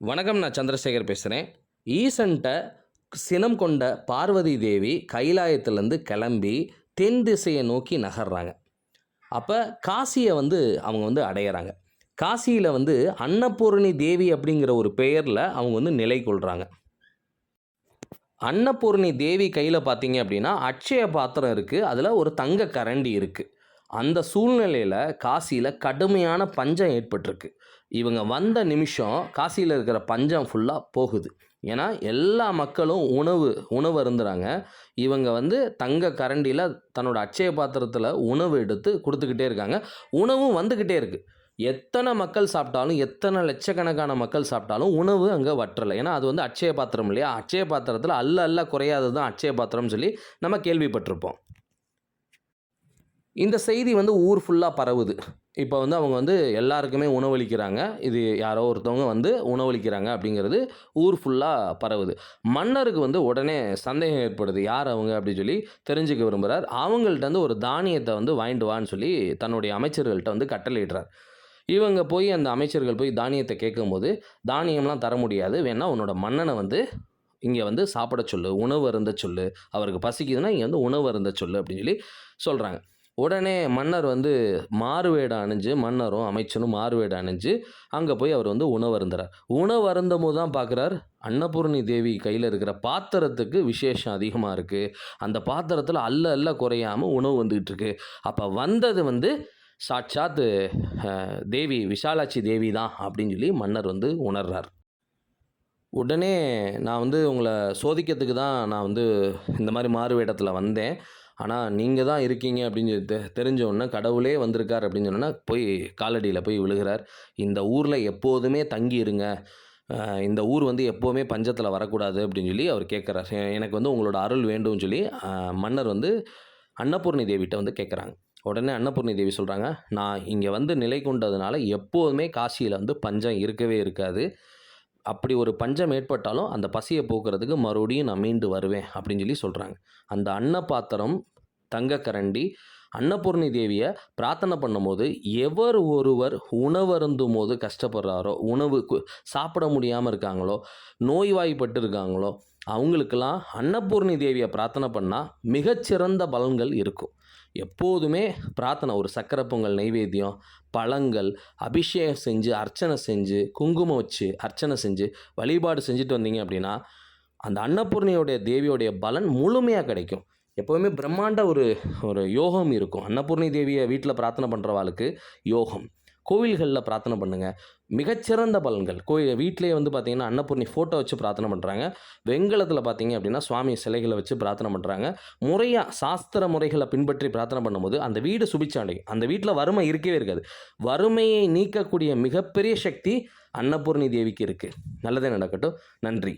வணக்கம் நான் சந்திரசேகர் பேசுகிறேன் ஈசன்ட்ட சினம் கொண்ட பார்வதி தேவி கைலாயத்திலேருந்து கிளம்பி தென் திசையை நோக்கி நகர்றாங்க. அப்போ காசியை வந்து அவங்க வந்து அடையிறாங்க. காசியில் வந்து அன்னபூரணி தேவி அப்படிங்கிற ஒரு பெயரில் அவங்க வந்து நிலை கொள்கிறாங்க அன்னபூரணி தேவி கையில் பார்த்தீங்க அப்படின்னா அட்சய பாத்திரம் இருக்குது அதில் ஒரு தங்க கரண்டி இருக்குது அந்த சூழ்நிலையில் காசியில் கடுமையான பஞ்சம் ஏற்பட்டிருக்கு. இவங்க வந்த நிமிஷம் காசியில் இருக்கிற பஞ்சம் ஃபுல்லாக போகுது. ஏன்னா எல்லா மக்களும் உணவு உணவு அருந்துறாங்க. இவங்க வந்து தங்க கரண்டியில் தன்னோட அட்சய பாத்திரத்தில் உணவு எடுத்து கொடுத்துக்கிட்டே இருக்காங்க. உணவும் வந்துக்கிட்டே இருக்குது எத்தனை மக்கள் சாப்பிட்டாலும் எத்தனை லட்சக்கணக்கான மக்கள் சாப்பிட்டாலும் உணவு அங்கே வற்றலை. ஏன்னா அது வந்து அச்சய பாத்திரம் இல்லையா? அச்சய பாத்திரத்தில் அல்ல அல்ல குறையாதது தான் அச்சய பாத்திரம்னு சொல்லி நம்ம கேள்விப்பட்டிருப்போம். இந்த செய்தி வந்து ஊர் ஃபுல்லாக பரவுது. இப்போ வந்து அவங்க வந்து எல்லாருக்குமே உணவளிக்கிறாங்க. இது யாரோ ஒருத்தவங்க வந்து உணவளிக்கிறாங்க அப்படிங்கிறது ஊர் ஃபுல்லாக பரவுது. மன்னருக்கு வந்து உடனே சந்தேகம் ஏற்படுது. யார் அவங்க அப்படின்னு சொல்லி தெரிஞ்சுக்க விரும்புகிறார் அவங்கள்ட்ட வந்து ஒரு தானியத்தை வந்து வாங்கிட்டு வான்னு சொல்லி தன்னுடைய அமைச்சர்கள்ட்ட வந்து கட்டளையிடுறார். இவங்க போய் அந்த அமைச்சர்கள் போய் தானியத்தை கேட்கும்போது தானியம்லாம் தர முடியாது. வேணால் உன்னோட மன்னனை வந்து இங்கே வந்து சாப்பிட சொல்லு உணவு அருந்த சொல்லு அவருக்கு பசிக்குதுன்னா இங்கே வந்து உணவு அருந்த சொல்லு அப்படின்னு சொல்லி சொல்கிறாங்க உடனே மன்னர் வந்து மாறுவேடை அணிஞ்சு மன்னரும் அமைச்சரும் மாறுவேடை அணிஞ்சு அங்கே போய் அவர் வந்து உணவருந்துறார். உணவு போது தான் பார்க்குறார் அன்னபூர்ணி தேவி கையில் இருக்கிற பாத்திரத்துக்கு விசேஷம் அதிகமாக இருக்குது அந்த பாத்திரத்தில் அல்ல அல்ல குறையாமல் உணவு வந்துக்கிட்டு இருக்கு. அப்போ வந்தது வந்து சாட்சாத் தேவி விஷாலாட்சி தேவி தான் அப்படின்னு சொல்லி மன்னர் வந்து உணர்றார். உடனே நான் வந்து உங்களை சோதிக்கிறதுக்கு தான் நான் வந்து இந்த மாதிரி மாறு வேடத்தில் வந்தேன். ஆனால் நீங்கள் தான் இருக்கீங்க அப்படின்னு சொல்லி தெ தெரிஞ்ச கடவுளே வந்திருக்கார் அப்படின்னு சொன்னோன்னா போய் காலடியில் போய் விழுகிறார். இந்த ஊரில் எப்போதுமே தங்கி இருங்க இந்த ஊர் வந்து எப்போவுமே பஞ்சத்தில் வரக்கூடாது அப்படின்னு சொல்லி அவர் கேட்குறார். எனக்கு வந்து உங்களோட அருள் வேண்டும்னு சொல்லி மன்னர் வந்து அன்னபூர்ணி தேவிகிட்ட வந்து கேட்குறாங்க. உடனே அன்னபூர்ணி தேவி சொல்கிறாங்க நான் இங்கே வந்து நிலை கொண்டதுனால எப்போதுமே காசியில் வந்து பஞ்சம் இருக்கவே இருக்காது. அப்படி ஒரு பஞ்சம் ஏற்பட்டாலும் அந்த பசியை போக்குறதுக்கு மறுபடியும் நான் மீண்டு வருவேன் அப்படின்னு சொல்லி சொல்கிறாங்க அந்த அன்னபாத்திரம் தங்கக்கரண்டி அன்னபூர்ணி தேவியை பிரார்த்தனை பண்ணும்போது எவர் ஒருவர் உணவருந்தும் போது கஷ்டப்படுறாரோ உணவு சாப்பிட முடியாமல் இருக்காங்களோ நோய்வாய்ப்பட்டு இருக்காங்களோ அவங்களுக்கெல்லாம் அன்னபூர்ணி தேவியை பிரார்த்தனை பண்ணால் மிகச்சிறந்த பலன்கள் இருக்கும். எப்போதுமே பிரார்த்தனை ஒரு சக்கரை பொங்கல் நைவேத்தியம் பழங்கள் அபிஷேகம் செஞ்சு அர்ச்சனை செஞ்சு குங்குமம் வச்சு அர்ச்சனை செஞ்சு வழிபாடு செஞ்சுட்டு வந்தீங்க அப்படின்னா அந்த அன்னபூர்ணியோடைய தேவியோடைய பலன் முழுமையாக கிடைக்கும். எப்போவுமே பிரம்மாண்ட ஒரு ஒரு யோகம் இருக்கும். அன்னபூர்ணி தேவியை வீட்டில் பிரார்த்தனை பண்ணுறவாளுக்கு யோகம். கோவில்களில் பிரார்த்தனை பண்ணுங்கள் மிகச்சிறந்த பலன்கள். கோயில் வீட்டிலே வந்து பார்த்தீங்கன்னா அன்னபூர்ணி ஃபோட்டோ வச்சு பிரார்த்தனை பண்ணுறாங்க வெண்கலத்தில் பார்த்தீங்க அப்படின்னா சுவாமி சிலைகளை வச்சு பிரார்த்தனை பண்ணுறாங்க முறையாக சாஸ்திர முறைகளை பின்பற்றி பிரார்த்தனை பண்ணும்போது அந்த வீடு சுபிச்சாண்டையும் அந்த வீட்டில் வறுமை இருக்கவே இருக்காது. வறுமையை நீக்கக்கூடிய மிகப்பெரிய சக்தி அன்னபூர்ணி தேவிக்கு இருக்குது நல்லதே நடக்கட்டும். நன்றி.